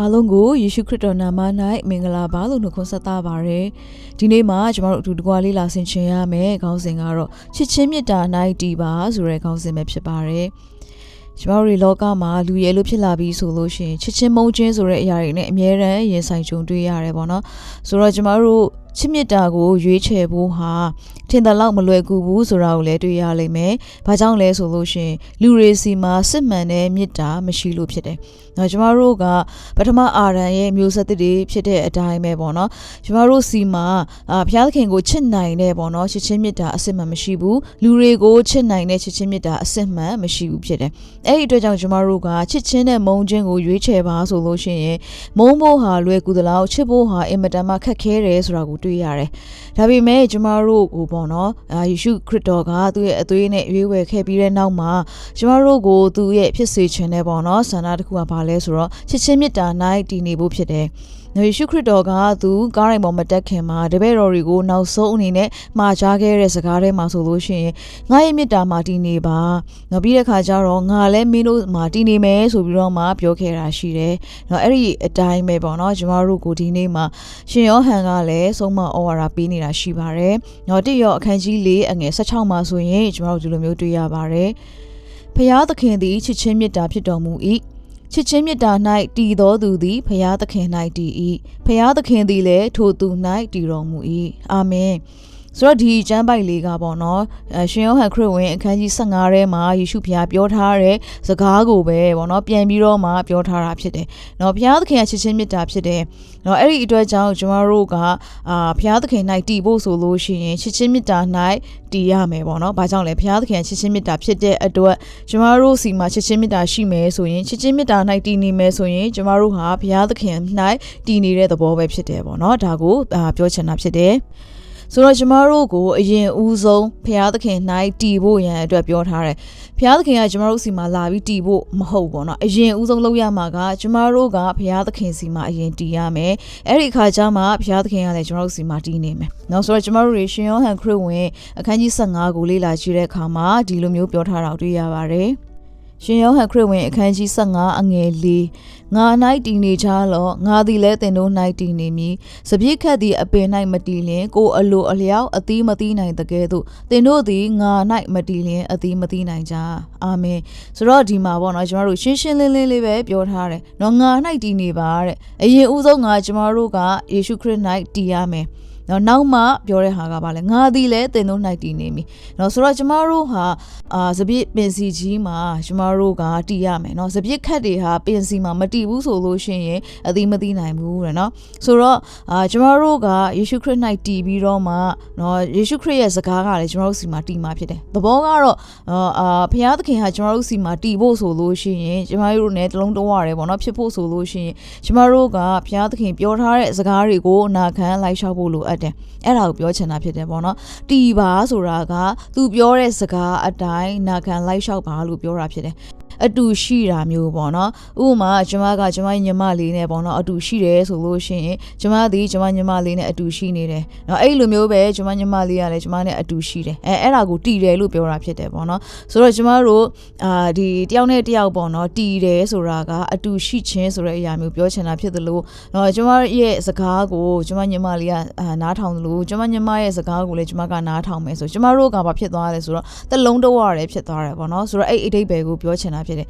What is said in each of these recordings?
အားလုံးကိုယေရှုခရစ်တော်နာမ၌မင်္ဂလာပါလို့နှုတ်ခွန်းဆက်သပါရယ်ဒီနေ့မှာကျွန်တော်တို့အတူတကွာလေးလာဆင်ခြင်ရမယ်ခေါင်းစဉ်ကတော့ချစ်ချင်းမေတ္တာ၌တည်ပါဆိုတဲ့ခေါင်းစဉ်ပဲဖြစ်ပါတယ်ကျွန်တော်တို့လောကမှာလူရဲလို့ဖြစ်လာပြီးဆိုလို့ရှိရင်ချစ်ချင်းမုန်းချင်းဆိုတဲ့အရာတွေနဲ့အမြဲတမ်းရင်ဆိုင်ကြုံတွေ့ရတယ်ပေါ့နော်ဆိုတော့ကျွန်တော်တို့ ချစ်မြတ်တာကိုရွေးချယ်ဖို့ဟာထင်တယ်လို့မလွယ်ကူဘူးဆိုတာကိုလည်းတွေ့ရလိမ့်မယ်။ဘာကြောင့်လဲဆိုလို့ရှိရင် လူတွေစီမှာစစ်မှန်တဲ့မြတ်တာမရှိလို့ဖြစ်တယ်။နော်ကျမတို့ကပထမအာရန်ရဲ့မျိုးဆက်တွေဖြစ်တဲ့အတိုင်းပဲပေါ့နော်။ကျမတို့စီမှာအာဘုရားသခင်ကိုချစ်နိုင်တဲ့ပေါ့နော်ချစ်ချင်းမြတ်တာအစစ်မှန်မရှိဘူး။လူတွေကိုချစ်နိုင်တဲ့ချစ်ချင်းမြတ်တာအစစ်မှန်မရှိဘူးဖြစ်တယ်။အဲ့ဒီအတွက်ကြောင့်ကျမတို့ကချစ်ချင်းနဲ့မုန်းချင်းကိုရွေးချယ်ပါဆိုလို့ရှိရင်မုန်းဖို့ဟာလွယ်ကူသလားချစ်ဖို့ဟာအင်မတန်မှခက်ခဲတယ်ဆိုတာကိုတွေ့ရတယ်။ဒါပေမဲ့ကျမတို့ကိုပေါ့နော်အာယေရှုခရစ်တော်ကသူ့ရဲ့အသွေးနဲ့ရွေးဝယ်ခဲ့ပြီးတဲ့နောက်မှာကျမတို့ကိုသူ့ရဲ့ဖြစ်စေခြင်းနဲ့ပေါ့နော်ဆန္ဒတစ်ခုကဘာလဲဆိုတော့ချစ်ချင်းမေတ္တာ၌တည်နေဖို့ဖြစ်တယ်။ ယေရှုခရစ်တော်ကသူကားရိုင်ပေါ်မတက်ခင်မှာတပည့်တော်တွေကိုနောက်ဆုံးအနေနဲ့မှာကြားခဲ့တဲ့စကားထဲမှာဆိုလို့ရှိရင်ငါရဲ့မေတ္တာမှာတည်နေပါ။နောက်ပြီးတဲ့ခါကျတော့ငါလည်းမင်းတို့မှာတည်နေမယ်ဆိုပြီးတော့မှပြောခဲ့တာရှိတယ်။နော်အဲ့ဒီအတိုင်းပဲပေါ့နော်ကျမတို့ကိုဒီနေ့မှာရှင်ယောဟန်ကလည်းဆုံးမဩဝါဒပေးနေတာရှိပါတယ်။နော်တိရောအခန်းကြီး၄အငယ်16မှာဆိုရင်ကျမတို့ဒီလိုမျိုးတွေ့ရပါတယ်။ဖျားသခင်သည်ချစ်ချင်းမေတ္တာဖြစ်တော်မူ၏ ချစ်ချင်းမေတ္တာ၌တည်တော်သူသည်ဖျားသခင်၌တည်၏ဖျားသခင်သည်လည်းထိုသူ၌တည်တော်မူ၏အာမင် ဆိုတော့ဒီကျမ်းပိုက်လေးကပေါ့နော်အရှင်ယောဟန်ခရစ်ဝင်အခန်းကြီး15ထဲမှာယေရှုဖျားပြောထားတဲ့စကားကိုပဲပေါ့နော်ပြန်ပြီးတော့မှပြောထားတာဖြစ်တယ်။နော်ဘုရားသခင်ကချစ်ချင်းမေတ္တာဖြစ်တယ်။နော်အဲ့ဒီအတွက်ကြောင့်ကျမတို့ကအာဘုရားသခင်၌တည်ဖို့ဆိုလို့ရှိရင်ချစ်ချင်းမေတ္တာ၌တည်ရမယ်ပေါ့နော်။ဘာကြောင့်လဲဘုရားသခင်ကချစ်ချင်းမေတ္တာဖြစ်တဲ့အတွက်ကျမတို့စီမှာချစ်ချင်းမေတ္တာရှိမယ်ဆိုရင်ချစ်ချင်းမေတ္တာ၌တည်နေမယ်ဆိုရင်ကျမတို့ဟာဘုရားသခင်၌တည်နေတဲ့သဘောပဲဖြစ်တယ်ပေါ့နော်။ဒါကိုပြောချင်တာဖြစ်တယ်။ ဆိုတော့ကျမတို့ကိုအရင်ဦးဆုံးဖရာသခင်၌တည်ဖို့ရန်အတွက်ပြောထားတယ်ဖရာသခင်ကကျမတို့စီမှာလာပြီးတည်ဖို့မဟုတ်ဘောနော်အရင်ဦးဆုံးလုပ်ရမှာကကျမတို့ကဖရာသခင်စီမှာအရင်တည်ရမယ်အဲ့ဒီအခါကျမှဖရာသခင်ကလည်းကျမတို့စီမှာတည်နေမယ်နော်ဆိုတော့ကျမတို့တွေရှင်ယောဟန်ခရစ်ဝင်အခန်းကြီး15ကိုလေ့လာကြည့်တဲ့အခါမှာဒီလိုမျိုးပြောထားတာတွေ့ရပါတယ် ရှင်ယောဟန်ခရစ်ဝင်အခန်းကြီး15အငယ်၄ငါ၌တည်နေကြလောငါသည်လည်းတင်တို့၌တည်နေမည်စပြည့်ခတ်သည်အပင်၌မတည်လျင်ကိုအလိုအလျောက်အသီးမသီးနိုင်တကယ်သို့တင်တို့သည်ငါ၌မတည်လျင်အသီးမသီးနိုင်ကြအာမင်ဆိုတော့ဒီမှာပေါ့နော်ကျွန်တော်တို့ရှင်းရှင်းလင်းလင်းလေးပဲပြောထားတယ်နော်ငါ၌တည်နေပါတဲ့အရင်ဦးဆုံးငါကျွန်တော်တို့ကယေရှုခရစ်၌တည်ရမယ် နော်နောက်မှပြောတဲ့ဟာကပါလဲငါသည်လည်းတင်တို့၌တည်နေပြီနော်ဆိုတော့ကျမတို့ဟာအာစပြစ်ပင်စီကြီးမှာကျမတို့ကတည်ရမယ်နော်စပြစ်ခတ်တွေဟာပင်စီမှာမတည်ဘူးဆိုလို့ရှိရင်အသိမသိနိုင်ဘူးတဲ့နော်ဆိုတော့အာကျမတို့ကယေရှုခရစ်၌တည်ပြီးတော့မှနော်ယေရှုခရစ်ရဲ့စကားကလည်းကျမတို့စီမှာတည်မှာဖြစ်တယ်သဘောကတော့အာဘုရားသခင်ဟာကျမတို့စီမှာတည်ဖို့ဆိုလို့ရှိရင်ကျမတို့နဲ့တလုံးတဝရဲပေါ့နော်ဖြစ်ဖို့ဆိုလို့ရှိရင်ကျမတို့ကဘုရားသခင်ပြောထားတဲ့စကားတွေကိုအနာခံလိုက်လျှောက်ဖို့လိုအပ်တယ်အဲ့ဒါကိုပြောချင်တာဖြစ်တယ်ပေါ့နော်တီပါဆိုတာကသူပြောတဲ့စကားအတိုင်းနာခံလိုက်လျှောက်ပါလို့ပြောတာဖြစ်တယ် အတူရှိတာမျိုးပေါ့နော်ဥပမာကျမကကျမညီမလေးနဲ့ပေါ့နော်အတူရှိတယ်ဆိုလို့ရှိရင်ကျမသည်ကျမညီမလေးနဲ့အတူရှိနေတယ်နော်အဲ့လိုမျိုးပဲကျမညီမလေးကလည်းကျမနဲ့အတူရှိတယ်အဲအဲ့ဒါကိုတီတယ်လို့ပြောတာဖြစ်တယ်ပေါ့နော်ဆိုတော့ကျမတို့အာဒီတယောက်နဲ့တယောက်ပေါ့နော်တီတယ်ဆိုတာကအတူရှိခြင်းဆိုတဲ့အရာမျိုးပြောချင်တာဖြစ်သလိုနော်ကျမရဲ့စကားကိုကျမညီမလေးကနားထောင်သလိုကျမညီမရဲ့စကားကိုလည်းကျမကနားထောင်မယ်ဆိုကျမတို့ကဘာဖြစ်သွားလဲဆိုတော့တလုံးတော့ရတယ်ဖြစ်သွားတယ်ပေါ့နော်ဆိုတော့အဲ့အတိတ်ဘယ်ကိုပြောချင်တာဖြစ်တယ်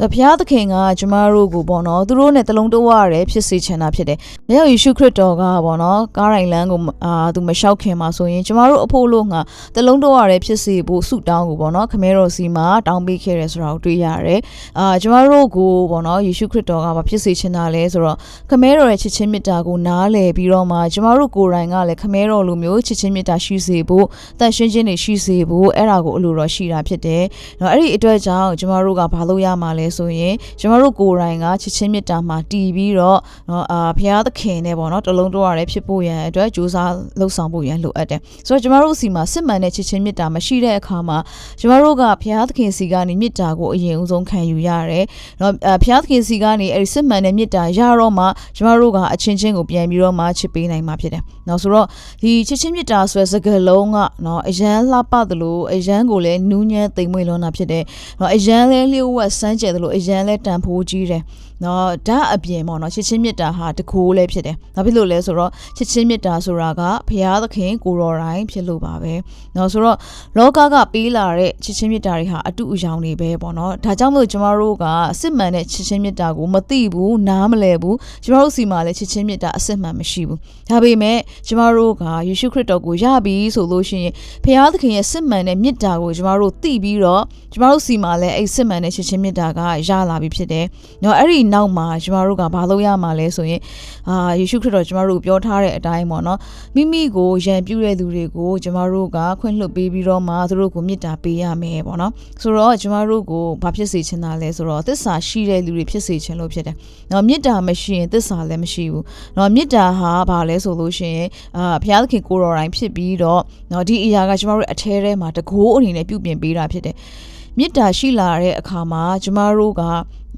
ဘုရားသခင်ကကျမတို့ကိုပေါ့နော်သူတို့နဲ့တလုံးတဝရဲဖြစ်စေချင်တာဖြစ်တယ်။မြောက်ယေရှုခရစ်တော်ကပေါ့နော်ကားရိုင်လန်းကိုအာသူမလျှောက်ခင်မှာဆိုရင်ကျမတို့အဖို့လို့ငါတလုံးတဝရဲဖြစ်စေဖို့ဆုတောင်းကိုပေါ့နော်ခမဲတော်စီမှာတောင်းပေးခဲ့တယ်ဆိုတာကိုတွေ့ရတယ်။အာကျမတို့ကိုပေါ့နော်ယေရှုခရစ်တော်ကဘာဖြစ်စေချင်တာလဲဆိုတော့ခမဲတော်ရဲ့ချစ်ချင်းမေတ္တာကိုနားလည်ပြီးတော့မှကျမတို့ကိုယ်တိုင်ကလည်းခမဲတော်လိုမျိုးချစ်ချင်းမေတ္တာရှိစေဖို့တန်ရှင်းခြင်းတွေရှိစေဖို့အဲ့ဒါကိုအလိုတော်ရှိတာဖြစ်တယ်။နော်အဲ့ဒီအတွက်ကြောင့်ကျမတို့ကဘာလို့ရမှာလဲဆိုရင်ကျမတို့ကိုယ်တိုင်ကချစ်ချင်းမေတ္တာမှာတည်ပြီးတော့နော်အာဘုရားသခင်နဲ့ပေါ့နော်တလုံးတော့ရတယ်ဖြစ်ဖို့ရန်အတွက်ကြိုးစားလှုပ်ဆောင်ဖို့ရန်လိုအပ်တယ်ဆိုတော့ကျမတို့စီမှာစစ်မှန်တဲ့ချစ်ချင်းမေတ္တာမရှိတဲ့အခါမှာကျမတို့ကဘုရားသခင်စီကနေမေတ္တာကိုအရင်ဦးဆုံးခံယူရတယ်နော်ဘုရားသခင်စီကနေအဲဒီစစ်မှန်တဲ့မေတ္တာရတော့မှကျမတို့ကအချင်းချင်းကိုပြန်ပြီးတော့မှချစ်ပေးနိုင်မှာဖြစ်တယ်နော်ဆိုတော့ဒီချစ်ချင်းမေတ္တာဆိုတဲ့စကားလုံးကနော်အရန်လှပသလိုအရန်ကိုလည်းနူးညံ့သိမ်မွေ့လွန်းတာဖြစ်တယ်နော်အရန်လဲလျှို့ဝှက်စမ်းကြယ်သလိုအရန်လဲတန်ဖိုးကြီးတယ်နော်ဓာတ်အပြင်ပေါ့နော်ချစ်ချင်းမေတ္တာဟာတကူလည်းဖြစ်တယ်။ဘာဖြစ်လို့လဲဆိုတော့ချစ်ချင်းမေတ္တာဆိုတာကဘုရားသခင်ကိုရော်တိုင်းဖြစ်လို့ပါပဲ။နော်ဆိုတော့လောကကပေးလာတဲ့ချစ်ချင်းမေတ္တာတွေဟာအတူအယောင်တွေပဲပေါ့နော်။ဒါကြောင့်မလို့ကျမတို့ကစစ်မှန်တဲ့ချစ်ချင်းမေတ္တာကိုမသိဘူးနားမလည်ဘူး။ကျမတို့စီမှာလည်းချစ်ချင်းမေတ္တာအစစ်မှန်မရှိဘူး။ဒါပေမဲ့ကျမတို့ကယေရှုခရစ်တော်ကိုယပြီဆိုလို့ရှိရင်ဘုရားသခင်ရဲ့စစ်မှန်တဲ့မေတ္တာကိုကျမတို့သိပြီးတော့ကျမတို့စီမှာလည်းအဲ့စစ်မှန်တဲ့ချစ်ချင်းမေတ္တာကရလာပြီဖြစ်တယ်။နော်အဲ့ဒီနောက်မှာကျမတို့ကဘာလို့ရမှာလဲဆိုရင်အာယေရှုခရစ်တော်ကျမတို့ပြောထားတဲ့အတိုင်းပေါ့နော်မိမိကိုယံပြူတဲ့သူတွေကိုကျမတို့ကခွင့်လွှတ်ပေးပြီးတော့မှသူတို့ကိုမေတ္တာပေးရမယ်ပေါ့နော်ဆိုတော့ကျမတို့ကိုဘာဖြစ်စေချင်တာလဲဆိုတော့သစ္စာရှိတဲ့လူတွေဖြစ်စေချင်လို့ဖြစ်တယ်နော်မေတ္တာမရှိရင်သစ္စာလည်းမရှိဘူးနော်မေတ္တာဟာဘာလဲဆိုလို့ရှိရင်အာဘုရားသခင်ကိုတော်တိုင်းဖြစ်ပြီးတော့နော်ဒီအရာကကျမတို့အထဲထဲမှာတကိုးအနေနဲ့ပြုပြင်ပေးတာဖြစ်တယ် မေတ္တာရှိလာတဲ့အခါမှာကျမတို့က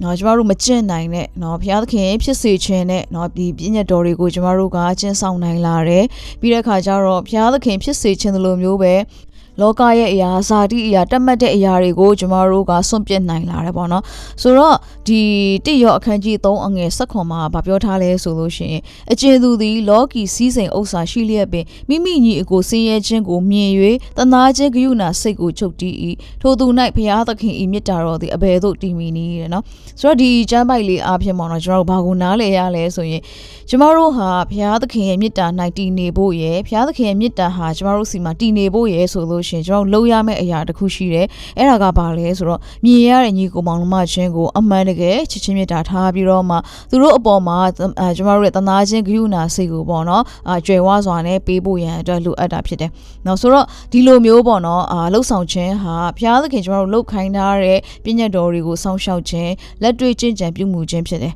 နော်ကျမတို့မကျင့်နိုင်တဲ့နော်ဘုရားသခင်ဖြစ်စေခြင်းနဲ့နော်ဒီပြည့်ညတ်တော်တွေကိုကျမတို့ကကျင့်ဆောင်နိုင်လာတယ်ပြီးတဲ့အခါကျတော့ဘုရားသခင်ဖြစ်စေခြင်းလိုမျိုးပဲ လောကရဲ့အရာဇာတိအရာတက်မှတ်တဲ့အရာတွေကိုကျမတို့ကစွန့်ပစ်နိုင်လာတယ်ပေါ့နော်ဆိုတော့ဒီတိရောအခန်းကြီး3အငယ်ဆက်ခွန်မှာဗာပြောထားလဲဆိုလို့ရှိရင်အကျေသူသည်လောကီစည်းစိမ်ဥစ္စာရှိလျက်ပင်မိမိညီအကိုဆင်းရဲခြင်းကိုမြင်၍တနာခြင်းဂယုဏစိတ်ကိုချုပ်တီး၏ထိုသူ၌ဘုရားသခင်၏မေတ္တာတော်သည်အဘယ်သို့တည်မီနည်းတဲ့နော်ဆိုတော့ဒီကျမ်းပိုက်လေးအားဖြင့်ပေါ့နော်ကျွန်တော်တို့ဘာကိုနားလည်ရလဲဆိုရင်ကျမတို့ဟာဘုရားသခင်ရဲ့မေတ္တာ၌တည်နေဖို့ရယ်ဘုရားသခင်ရဲ့မေတ္တာဟာကျမတို့စီမှာတည်နေဖို့ရယ်ဆိုလို့ရှိရင်ကျွန်တော်တို့လုပ်ရမယ့်အရာတစ်ခုရှိတယ်အဲ့ဒါကဘာလဲဆိုတော့မြင်ရတဲ့ညီကိုမောင်နှမချင်းကိုအမှန်တကယ်ချစ်ချင်းမေတ္တာထားပြီးတော့မှသူတို့အပေါ်မှာအဲကျမတို့ရဲ့တနာချင်းဂရုဏာစိတ်ကိုပေါ့နော်အာကြွယ်ဝစွာနဲ့ပေးဖို့ရန်အတွက်လိုအပ်တာဖြစ်တယ်နော်ဆိုတော့ဒီလိုမျိုးပေါ့နော်အာလှုပ်ဆောင်ခြင်းဟာဘုရားသခင်ကျမတို့လှုပ်ခိုင်းထားတဲ့ပြည့်ညတ်တော်တွေကိုစောင့်ရှောက်ခြင်းလက်တွေ့ကျင့်ကြံပြုမှုခြင်းဖြစ်တယ်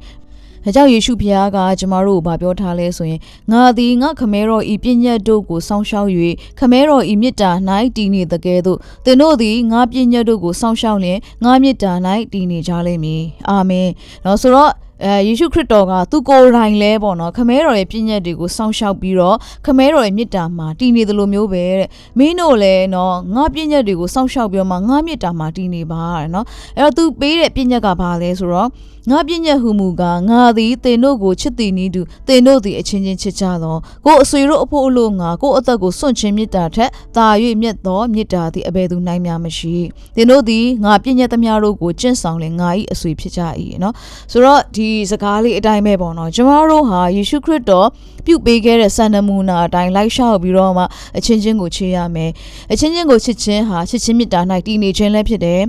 ဒါကြောင့်ယေရှုဖျားကကျမတို့ကိုဗာပြောထားလဲဆိုရင်ငါသည်ငါခမဲတော်ဤပြည့်ညတ်တို့ကိုစောင့်ရှောက်၍ခမဲတော်ဤမေတ္တာ၌တည်နေတကယ်သို့သင်တို့သည်ငါပြည့်ညတ်တို့ကိုစောင့်ရှောက်လျင်ငါမေတ္တာ၌တည်နေကြလိမ့်မည်အာမင်နော်ဆိုတော့အဲယေရှုခရစ်တော်ကသူကိုယ်တိုင်လဲပေါ့နော်ခမဲတော်ရဲ့ပြည့်ညတ်တွေကိုစောင့်ရှောက်ပြီးတော့ခမဲတော်ရဲ့မေတ္တာမှာတည်နေသလိုမျိုးပဲတဲ့မင်းတို့လည်းနော်ငါပြည့်ညတ်တွေကိုစောင့်ရှောက်ပြီးတော့မှငါမေတ္တာမှာတည်နေပါတဲ့နော်အဲ့တော့သူပေးတဲ့ပြည့်ညတ်ကဘာလဲဆိုတော့ ငါပြည့်ညတ်ဟုမူကားငါသည်တင်တို့ကိုချစ်သည်နည်းတူတင်တို့သည်အချင်းချင်းချစ်ကြသောကိုယ်အဆွေတို့အဖို့အလို့ငါကိုယ်အသက်ကိုစွန့်ချင်းမေတ္တာထက်သာ၍မြတ်သောမေတ္တာသည်အဘယ်သူနိုင်များမရှိတင်တို့သည်ငါပြည့်ညတ်သမျှတို့ကိုကျင့်ဆောင်လေငါ၏အဆွေဖြစ်ကြ၏နော်ဆိုတော့ဒီစကားလေးအတိုင်းပဲပေါ့နော်ကျမတို့ဟာယေရှုခရစ်တော်ပြုပေးခဲ့တဲ့စံနမူနာအတိုင်းလိုက်လျှောက်ပြီးတော့မှအချင်းချင်းကိုချစ်ရမယ်အချင်းချင်းကိုချစ်ခြင်းဟာချစ်ချင်းမေတ္တာ၌တည်နေခြင်းလည်းဖြစ်တယ်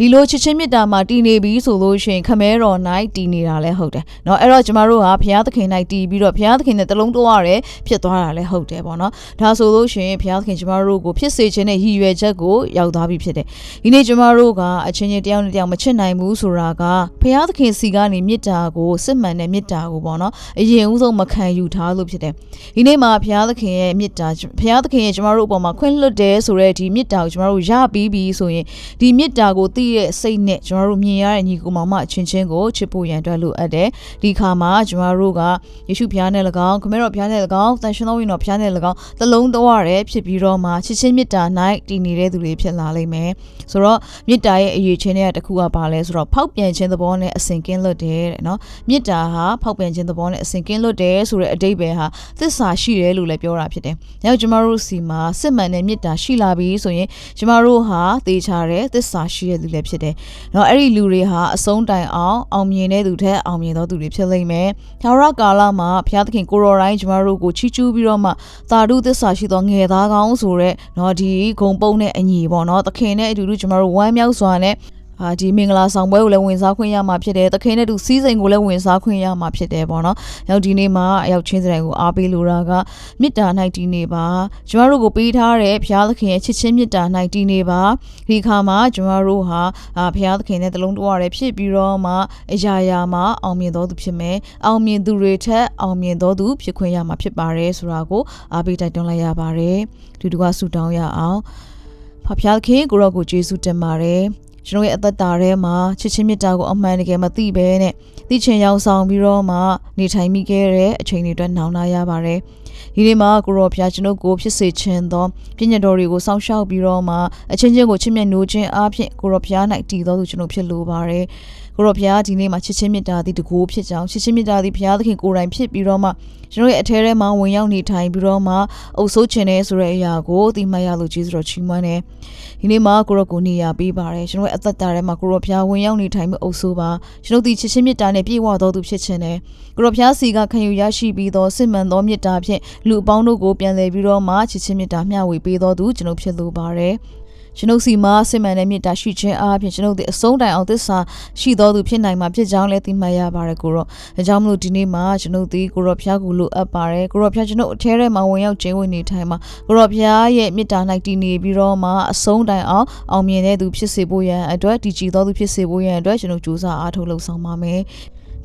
ဒီလိုချစ်ချင်းမေတ္တာမှာတည်နေပြီဆိုလို့ရှိရင်ခမဲတော်၌တည်နေတာလည်းဟုတ်တယ်เนาะအဲ့တော့ကျမတို့ဟာဘုရားသခင်၌တည်ပြီးတော့ဘုရားသခင်နဲ့တလုံးတော်ရတယ်ဖြစ်သွားတာလည်းဟုတ်တယ်ပေါ့နော်ဒါဆိုလို့ရှိရင်ဘုရားသခင်ကျမတို့ကိုဖြစ်စေခြင်းနဲ့ရည်ရွယ်ချက်ကိုရောက်သွားပြီဖြစ်တယ်ဒီနေ့ကျမတို့ကအချင်းချင်းတယောက်နဲ့တယောက်မချစ်နိုင်ဘူးဆိုတာကဘုရားသခင်စီကနေမေတ္တာကိုစစ်မှန်တဲ့မေတ္တာကိုပေါ့နော်အရင်ဦးဆုံးမခံယူထားလို့ဖြစ်တယ်ဒီနေ့မှာဘုရားသခင်ရဲ့မေတ္တာဘုရားသခင်ရဲ့ကျမတို့အပေါ်မှာခွင့်လွှတ်တယ်ဆိုတဲ့ဒီမေတ္တာကိုကျမတို့ရပြီးပြီဆိုရင်ဒီမေတ္တာကိုသိ ိတဲ့စိတ်နဲ့ကျွန်တော်တို့မြင်ရတဲ့ညီကိုမောင်မအချင်းချင်းကိုချစ်ဖို့ရန်အတွက်လိုအပ်တယ်ဒီခါမှာကျွန်တော်တို့ကယေရှုဖျားနဲ့၎င်းခမဲတော်ဖျားနဲ့၎င်းတန်ရှင်တော်ဝင်တော်ဖျားနဲ့၎င်းသလုံးတော်ရဲဖြစ်ပြီးတော့မှချစ်ချင်းမေတ္တာ၌တည်နေတဲ့သူတွေဖြစ်လာလိမ့်မယ်ဆိုတော့မေတ္တာရဲ့အရေးချင်းတွေကတစ်ခုကပါလဲဆိုတော့ဖောက်ပြန်ခြင်းသဘောနဲ့အစဉ်ကင်းလွတ်တယ်တဲ့နော်မေတ္တာဟာဖောက်ပြန်ခြင်းသဘောနဲ့အစဉ်ကင်းလွတ်တယ်ဆိုတဲ့အတိတ်ပဲဟာသစ္စာရှိတယ်လို့လည်းပြောတာဖြစ်တယ်။နောက်ကျွန်တော်တို့စီမှာစစ်မှန်တဲ့မေတ္တာရှိလာပြီဆိုရင်ကျွန်တော်တို့ဟာသေချာတဲ့သစ္စာရှိတဲ့လူလည်းဖြစ်တယ်။နော်အဲ့ဒီလူတွေဟာအဆုံးတိုင်အောင်အောင်မြင်တဲ့သူထက်အောင်မြင်သောသူတွေဖြစ်လိမ့်မယ်။သာရကာလမှာဘုရားသခင်ကိုရော်တိုင်းကျွန်တော်တို့ကိုချီးကျူးပြီးတော့မှသာဓုသစ္စာရှိသောငယ်သားကောင်းဆိုတဲ့နော်ဒီဂုံပုံနဲ့အညီပေါ့နော်သခင်နဲ့အတူတူကျွန်တော်တို့ဝမ်းမြောက်စွာနဲ့ အာဒီမင်္ဂလာဆောင်ပွဲကိုလည်းဝင်စားခွင့်ရမှာဖြစ်တယ်။သခင်နဲ့တူစီးစိမ်ကိုလည်းဝင်စားခွင့်ရမှာဖြစ်တယ်ပေါ့နော်။ရောက်ဒီနေ့မှာအရောက်ချင်းစတဲ့ကိုအားပေးလိုတာကမေတ္တာ၌တည်နေပါ။ကျွန်တော်တို့ကိုပေးထားတဲ့ဘုရားသခင်ရဲ့ချစ်ချင်းမေတ္တာ၌တည်နေပါ။ဒီခါမှာကျွန်တော်တို့ဟာအာဘုရားသခင်နဲ့တလုံးတဝရဖြစ်ပြီးတော့မှအရာရာမှာအောင်မြင်တော်သူဖြစ်မယ်။အောင်မြင်သူတွေထက်အောင်မြင်တော်သူဖြစ်ခွင့်ရမှာဖြစ်ပါတယ်ဆိုတာကိုအားပေးတိုက်တွန်းလိုက်ရပါတယ်။ဒီတူကဆုတောင်းရအောင်။ဖဖျားခင်ကိုရောကိုကျေးဇူးတင်ပါတယ်။ ကျွန်တော်ရဲ့အသက်တာထဲမှာချစ်ချင်းမေတ္တာကိုအမှန်တကယ်မသိဘဲနဲ့သိချင်ရောက်ဆောင်ပြီးတော့မှနေထိုင်မိခဲ့တဲ့အချိန်တွေအတွက်နှောင့်နှားရပါတယ်ဒီနေ့မှာကိုရောဖျားကျွန်ုပ်ကိုဖြစ်စေခြင်းသောပြည့်ညတ်တော်တွေကိုစောင့်ရှောက်ပြီးတော့မှအချင်းချင်းကိုချစ်မြတ်နိုးခြင်းအပြင်ကိုရောဖျား၌တည်တော်သူကျွန်ုပ်ဖြစ်လိုပါတယ် ကိုရောဖျားဒီနေ့မှာချစ်ချင်းမေတ္တာသည်တကူဖြစ်ကြောင်းချစ်ချင်းမေတ္တာသည်ဖျားသခင်ကိုယ်တိုင်ဖြစ်ပြီးတော့မှကျွန်တော်ရဲ့အထဲထဲမှာဝင်ရောက်နေထိုင်ပြီးတော့မှအုပ်ဆိုးခြင်းနဲ့ဆိုတဲ့အရာကိုသိမှတ်ရလို့ကျေးဇူးတော်ချီးမွမ်းတယ်ဒီနေ့မှာကိုရောကိုနေရာပေးပါတယ်ကျွန်တော်ရဲ့အသက်တာထဲမှာကိုရောဖျားဝင်ရောက်နေထိုင်မှုအုပ်ဆိုးပါကျွန်တော်ဒီချစ်ချင်းမေတ္တာနဲ့ပြည့်ဝတော်သူဖြစ်ခြင်းနဲ့ကိုရောဖျားစီကခံယူရရှိပြီးသောစစ်မှန်သောမေတ္တာဖြင့်လူအပေါင်းတို့ကိုပြန်လည်ပြီးတော့မှချစ်ချင်းမေတ္တာမျှဝေပေးတော်သူကျွန်တော်ဖြစ်လိုပါတယ် ကျွန်ုပ်စီမှာစစ်မှန်တဲ့မေတ္တာရှိခြင်းအားဖြင့်ကျွန်ုပ်ဒီအဆုံးတိုင်အောင်သစ္စာရှိတော်သူဖြစ်နိုင်မှာဖြစ်ကြောင်းလည်းသိမှတ်ရပါတယ်ကိုရောအကြောင်းမလို့ဒီနေ့မှာကျွန်ုပ်ဒီကိုရောဖျားကိုလိုအပ်ပါတယ်ကိုရောဖျားကျွန်ုပ်အထဲထဲမှာဝင်ရောက်ကျင်းဝင်နေထိုင်မှာကိုရောဖျားရဲ့မေတ္တာ၌တည်နေပြီးတော့မှအဆုံးတိုင်အောင်အောင်မြင်တဲ့သူဖြစ်စေဖို့ရန်အတွက်တည်ကြည်တော်သူဖြစ်စေဖို့ရန်အတွက်ကျွန်ုပ်ကြိုးစားအားထုတ်လှုပ်ဆောင်ပါမယ်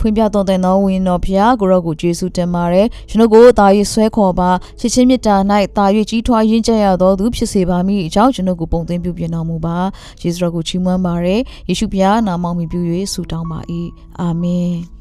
ဖွင့်ပြတော်တဲ့သောဝင်းတော်ဖျားကိုရောကိုကျေးဇူးတင်ပါတယ်ကျွန်ုပ်ကိုတာ၍ဆွဲခေါ်ပါချစ်ချင်းမေတ္တာ၌တာ၍ကြီးထွားရင်းကျက်ရသောသူဖြစ်စေပါမည်အကြောင်းကျွန်ုပ်ကိုပုံသင်ပြုပြင်တော်မူပါယေရှုတော်ကိုချီးမွမ်းပါရယ်ယေရှုဖျားနာမောင်မြည်ပြု၍ဆုတောင်းပါ၏အာမင်